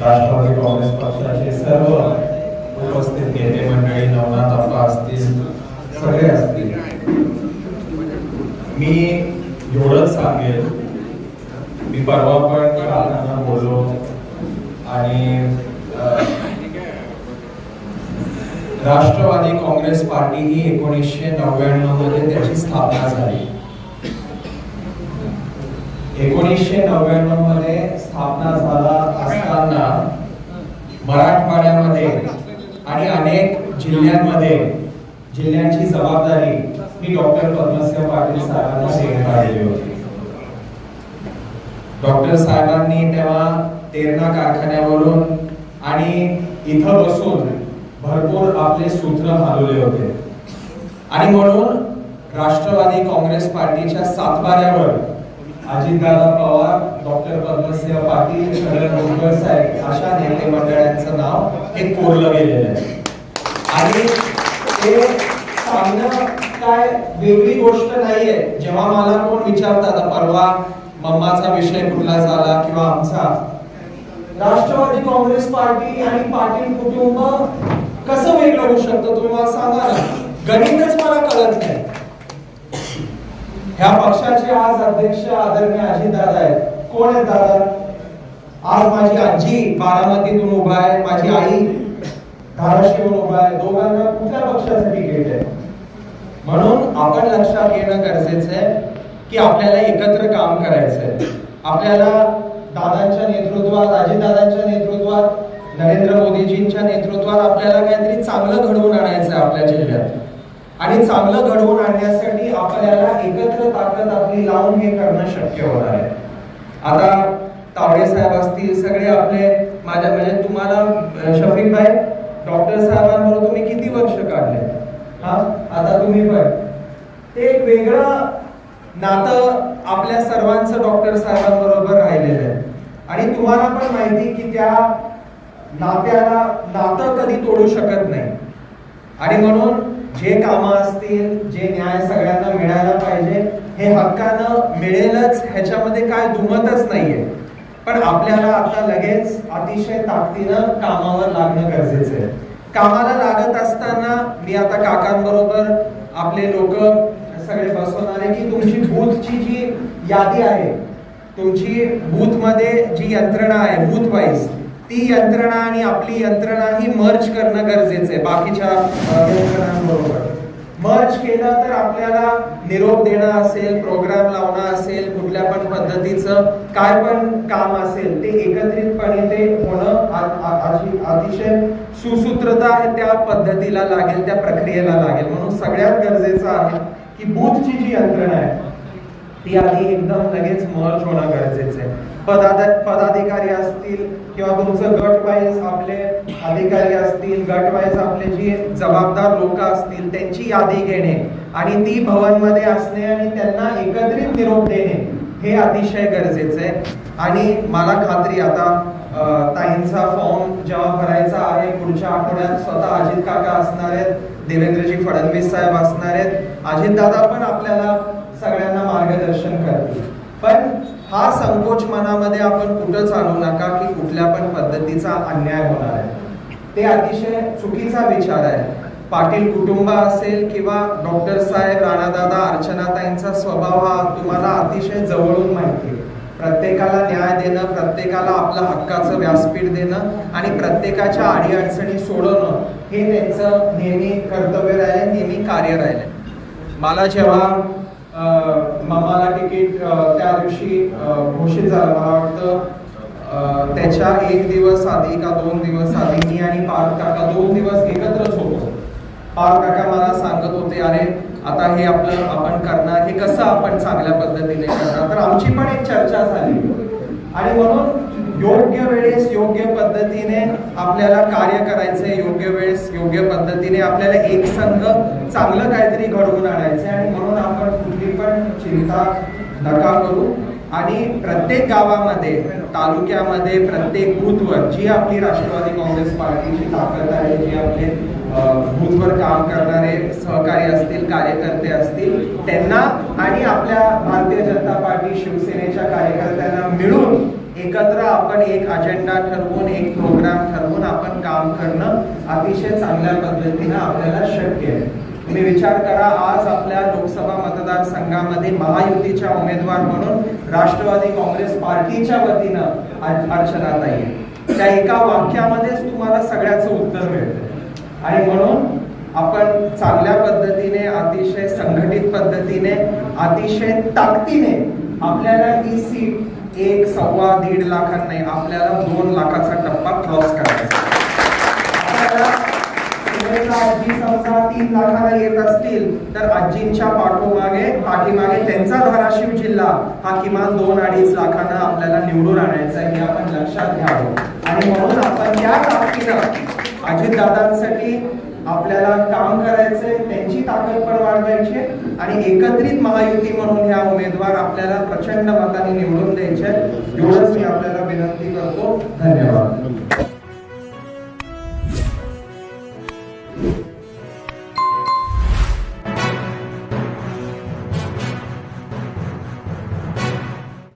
राष्ट्रवादी काँग्रेस पक्षाचे सर्व उपस्थित नेते मंडळी नवनाथ अप्पा असतील सगळे असतील. मी एवढंच सांगेल. मी परवा पण काकांना बोललो आणि राष्ट्रवादी काँग्रेस पार्टी ही एकोणीसशे नव्याण्णवमध्ये त्याची स्थापना झाली. एकोणीसशे नव्याण्णवमध्ये स्थापना झाला असताना मराठवाड्यामध्ये आणि अनेक जिल्ह्यांमध्ये जिल्ह्यांची जबाबदारी मी डॉक्टर पद्मसिंह पाटील साहेबांना देण्यात आलेली होती. डॉक्टर साहेबांनी तेव्हा तेरणा कारखान्यावरून आणि इथं बसून भरपूर आपले सूत्र हलवले होते. आणि म्हणून राष्ट्रवादी काँग्रेस पार्टीच्या सातबाऱ्यावर अजितदादा पवार डॉक्टर पद्मसिंह पाटील शरद डोंगर साहेब अशा नेते मंडळांचं नाव हे कोरलं गेलेलं आहे. आणि ते सांगणं काय वेगळी गोष्ट नाहीये. जेव्हा मला कोण विचारतात परवा मम्माचा विषय कुठला झाला किंवा आमचा? राष्ट्रवादी काँग्रेस पार्टी आणि पाटील कुटुंब कसं वेगळं होऊ शकतं तुम्ही मला सांगा ना. गणितच मला कळत नाही. ह्या पक्षाचे आज अध्यक्ष आदरणीय अजितदादा आहेत. कोण आहेत दादा? आज माझी आजी बारामतीतून उभा आहे. माझी आई धाराशिवून उभा आहे. दोघांना कुठल्या पक्षाचं तिकीट आहे? म्हणून आपण लक्षात घेणं गरजेचं आहे की आपल्याला एकत्र काम करायचं आहे. आपल्याला दादांच्या नेतृत्वात अजितदादांच्या नेतृत्वात नरेंद्र मोदीजींच्या नेतृत्वात आपल्याला काहीतरी चांगलं घडवून आणायचं आहे आपल्या जिल्ह्यात. आणि चांगलं घडवून आणण्यासाठी आपल्याला एकत्र ताकद आपली लावून हे करणं शक्य होणार आहे. आता तावडे साहेब असतील सगळे आपले माझ्या म्हणजे तुम्हाला अं, शफीक भाई डॉक्टर साहेबांबरोबर तुम्ही किती वर्ष काढले? हा? आता तुम्ही पण. ते एक वेगळं नातं आपल्या सर्वांचं डॉक्टर साहेबांबरोबर राहिलेलं आहे. आणि तुम्हाला पण माहिती की त्या नात्याला नातं कधी तोडू शकत नाही. आणि म्हणून जे कामं असतील जे न्याय सगळ्यांना मिळायला पाहिजे हे हक्कानं मिळेलच ह्याच्यामध्ये काय दुमतच नाहीये. पण आपल्याला आता लगेच अतिशय ताकदीनं कामावर लागणं गरजेचं आहे. कामाला लागत असताना मी आता काकांबरोबर आपले लोक सगळे बसून आले की तुमची बूथची जी यादी आहे तुमची बूथमध्ये जी यंत्रणा आहे बूथ वाईज ती यंत्रणा आणि आपली यंत्रणा ही मर्ज करणं गरजेचं आहे. बाकीच्या यंत्रणांबरोबर. मर्ज केलं तर आपल्याला निरोप देणं असेल प्रोग्राम लावणं असेल कुठल्या पण पद्धतीचं काय पण काम असेल ते एकत्रितपणे ते होणं अशी अतिशय सुसूत्रता आहे त्या पद्धतीला लागेल त्या प्रक्रियेला लागेल. म्हणून सगळ्यात गरजेचं आहे की बूथची जी यंत्रणा आहे ती आधी एकदम लगेच मर्ज होणं गरजेचं आहे. पदाधिकारी असतील किंवा तुमचं गट वाईज आपले अधिकारी असतील गट वाईज आपले जी जबाबदार लोक असतील त्यांची यादी घेणे आणि ती भवनमध्ये असणे आणि त्यांना एकत्रित निरोप देणे हे अतिशय गरजेचं आहे. आणि मला खात्री आता ताईंचा फॉर्म जेव्हा भरायचा आहे पुढच्या आठवड्यात स्वतः अजित काका असणार आहेत देवेंद्रजी फडणवीस साहेब असणार आहेत. अजितदादा पण आपल्याला सगळ्यांना मार्गदर्शन करतील. पण हा संकोच मनामध्ये आपण कुठंच आणू नका की कुठल्या पण पद्धतीचा अन्याय होणार आहे. ते अतिशय चुकीचा विचार आहे. पाटील कुटुंब असेल किंवा डॉक्टर साहेब राणादादा अर्चनाताईंचा स्वभाव हा तुम्हाला अतिशय जवळून माहिती आहे. प्रत्येकाला न्याय देणं प्रत्येकाला आपलं हक्काचं व्यासपीठ देणं आणि प्रत्येकाच्या अडीअडचणी सोडवणं हे त्यांचं नेहमी कर्तव्य राहिलं नेहमी कार्य राहिलं. मला जेव्हा मामाला तिकीट त्या दिवशी घोषित झालं. मला वाटतं त्याच्या एक दिवस आधी का दोन दिवस आधी मी आणि पार्थ काका दोन दिवस एकत्रच होतो. पार्थ काका मला सांगत होते अरे आता हे आपलं आपण करणार हे कसं आपण चांगल्या पद्धतीने करणार? तर आमची पण एक चर्चा झाली. आणि म्हणून योग्य वेळेस योग्य पद्धतीने आपल्याला कार्य करायचंय योग्य वेळेस योग्य पद्धतीने आपल्याला एक संघ चांगलं काहीतरी घडवून आणायचंय आणि म्हणून चिंता नका करू. आणि प्रत्येक गावामध्ये तालुक्यामध्ये प्रत्येक बूथवर जी आपली राष्ट्रवादी काँग्रेस पार्टीची ताकद आहे जी आपले बूथवर काम करणारे सहकारी असतील कार्यकर्ते असतील त्यांना आणि आपल्या भारतीय जनता पार्टी शिवसेनेच्या कार्यकर्त्यांना मिळून एकत्र आपण एक अजेंडा ठरवून एक प्रोग्राम ठरवून आपण काम करणं अतिशय चांगल्या पद्धतीनं आपल्याला शक्य आहे. तुम्ही विचार करा आज आपल्या लोकसभा मतदारसंघामध्ये महायुतीच्या उमेदवार म्हणून राष्ट्रवादी काँग्रेस पार्टीच्या वतीनं अर्- अर्चनाताई त्या एका वाक्यामध्येच तुम्हाला सगळ्याचं उत्तर मिळतं. आणि म्हणून आपण चांगल्या पद्धतीने अतिशय संघटित पद्धतीने अतिशय ताकदीने आपल्याला ही सीट एक सव्वा दीड लाखात नाही आपल्याला दोन लाखाचा टप्पा क्रॉस करायचा आपल्याला आजी समजा तीन लाखाला येत असतील तर आजींच्या पाठोमागे पाठीमागे त्यांचा धाराशिव जिल्हा हा किमान दोन अडीच लाखांना आपल्याला निवडून आणायचा हे आपण लक्षात घ्यावं. आणि म्हणून आपण त्या ताकदीनं अजितदादांसाठी आपल्याला काम करायचंय त्यांची ताकद पण वाढवायची आणि एकत्रित महायुती म्हणून ह्या उमेदवार आपल्याला प्रचंड मताने निवडून द्यायचे एवढंच मी आपल्याला विनंती करतो. धन्यवाद.